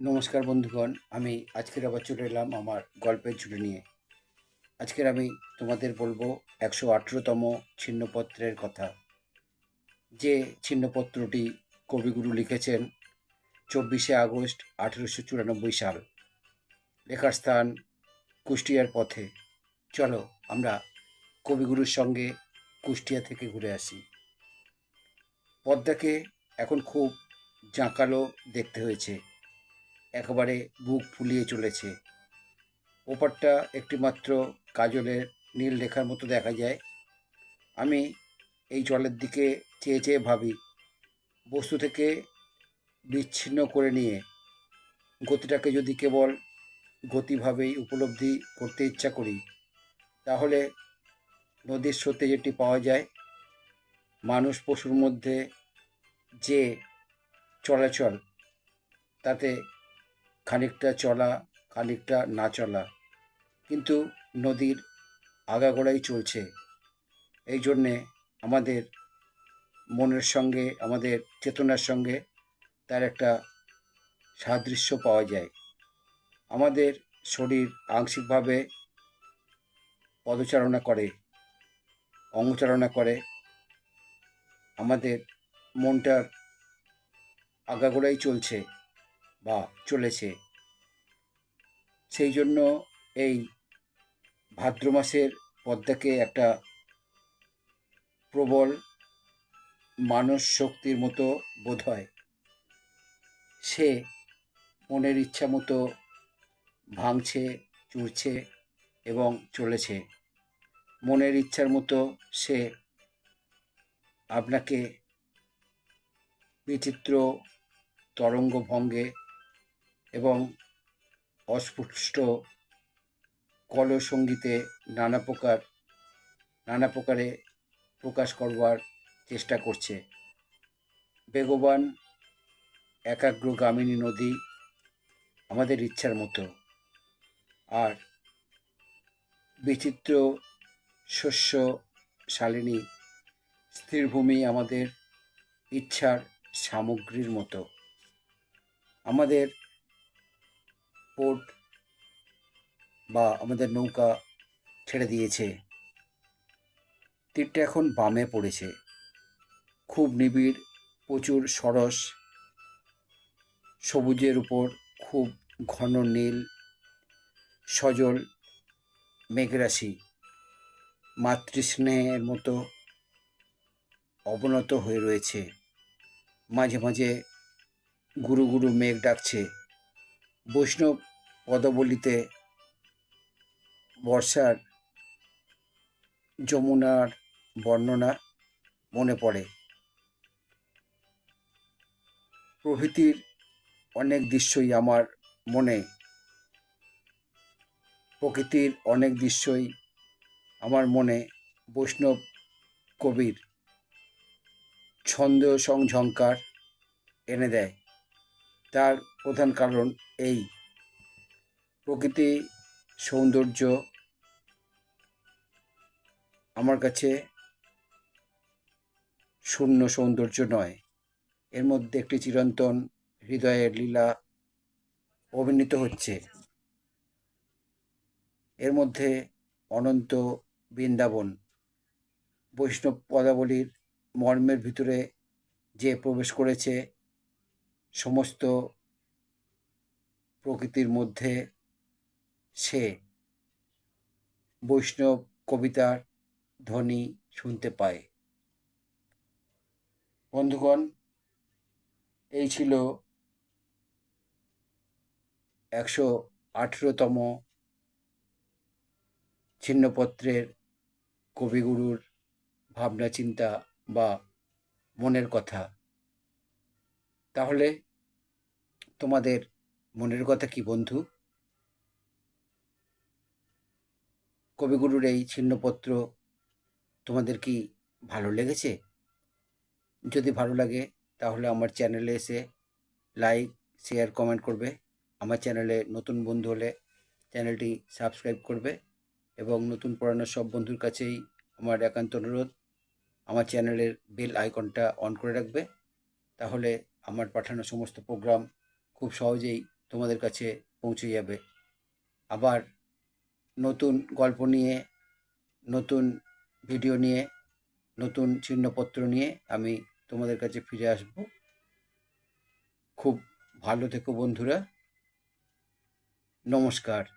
নমস্কার বন্ধুগণ, আমি আজকের আবার চলে এলাম আমার গল্পের ঝুলি নিয়ে। আজকের আমি তোমাদের বলব একশো আঠেরোতম ছিন্নপত্রের কথা। যে ছিন্নপত্রটি কবিগুরু লিখেছেন চব্বিশে আগস্ট আঠেরোশো চুরানব্বই সাল। লেখার স্থান কুষ্টিয়ার পথে। চলো আমরা কবিগুরুর সঙ্গে কুষ্টিয়া থেকে ঘুরে আসি। পদ্মাকে এখন খুব জাঁকালো দেখতে হয়েছে। একেবারে বুক ফুলিয়ে চলেছে। ওপারটা একটিমাত্র কাজলের নীল রেখার মতো দেখা যায়। আমি এই জলের দিকে চেয়ে চেয়ে ভাবি, বস্তু থেকে বিচ্ছিন্ন করে নিয়ে, গতিটাকে যদি কেবল গতিভাবেই উপলব্ধি করতে ইচ্ছা করি, তাহলে নদীর স্রোতে যেটি পাওয়া যায়, মানুষ পশুর মধ্যে যে চলাচল, তাতে খানিকটা চলা, খানিকটা না চলা। কিন্তু নদীর আগাগোড়াই চলছে। এই জন্যে আমাদের মনের সঙ্গে, আমাদের চেতনার সঙ্গে তার একটা সাদৃশ্য পাওয়া যায়। আমাদের শরীর আংশিকভাবে পদচারণা করে, অঙ্গচারণা করে। আমাদের মনটার আগাগোড়াই চলছে। বা চলেছে। সেই জন্য এই ভাদ্র মাসের পদ্মাকে একটা প্রবল মানস শক্তির মতো বোধ হয়। সে মনের ইচ্ছা মতো ভাঙছে, চুরছে এবং চলেছে। মনের ইচ্ছার মতো সে আপনাকে বিচিত্র তরঙ্গ ভঙ্গে এবং অস্ফুষ্ট কলসঙ্গীতে নানা প্রকার, নানা প্রকারে প্রকাশ করবার চেষ্টা করছে। বেগবান, একাগ্র একাগ্রগামিনী নদী আমাদের ইচ্ছার মতো। আর বিচিত্র শস্য শালিনী স্থিরভূমি আমাদের ইচ্ছার সামগ্রীর মতো। আমাদের পোর্ট বা আমাদের নৌকা ছেড়ে দিয়েছে। তীরটা এখন বামে পড়েছে। খুব নিবিড়, প্রচুর সরস, সবুজের উপর খুব ঘন নীল, সজল মেঘরাশি। মাতৃস্নেহের মতো অবনত হয়ে রয়েছে। মাঝে মাঝে গুরু গুরু মেঘ ডাকছে। বৈষ্ণব পদবলিতে বর্ষার যমুনার বর্ণনা মনে পড়ে। প্রভৃতির অনেক দৃশ্যই আমার মনে। প্রকৃতির অনেক দৃশ্যই আমার মনে। বৈষ্ণব কবির ছন্দ সংঝঙ্কার এনে দেয়। তার প্রধান কারণ এই। প্রকৃতি, সৌন্দর্য আমার কাছে শূন্য সৌন্দর্য নয়। এর মধ্যে একটি চিরন্তন হৃদয়ের লীলা অভিনীত হচ্ছে। এর মধ্যে অনন্ত বৃন্দাবন, বৈষ্ণব পদাবলীর মর্মের ভিতরে যে প্রবেশ করেছে সমস্ত প্রকৃতির মধ্যে সে বৈষ্ণব কবিতার ধ্বনি শুনতে পায়। বন্ধুগণ, এই ছিল একশো আঠেরোতম ছিন্নপত্রের কবিগুরুর ভাবনা চিন্তা বা মনের কথা। তাহলে তোমাদের মনের কথা কি বন্ধু? কবিগুরুর এই ছিন্নপত্র তোমাদের কি ভালো লেগেছে? যদি ভালো লাগে, তাহলে আমার চ্যানেলে এসে লাইক, শেয়ার, কমেন্ট করবে। আমার চ্যানেলে নতুন বন্ধু হলে চ্যানেলটি সাবস্ক্রাইব করবে এবং নতুন পুরানো সব বন্ধুর কাছেই আমার একান্ত অনুরোধ, আমার চ্যানেলের বেল আইকনটা অন করে রাখবে। তাহলে আমার পাঠানো সমস্ত প্রোগ্রাম খুব সহজেই তোমাদের কাছে পৌঁছে যাবে। আবার নতুন গল্প নিয়ে, নতুন ভিডিও নিয়ে, নতুন চিহ্নপত্র নিয়ে আমি তোমাদের কাছে ফিরে আসব। খুব ভালো থেকো বন্ধুরা। নমস্কার।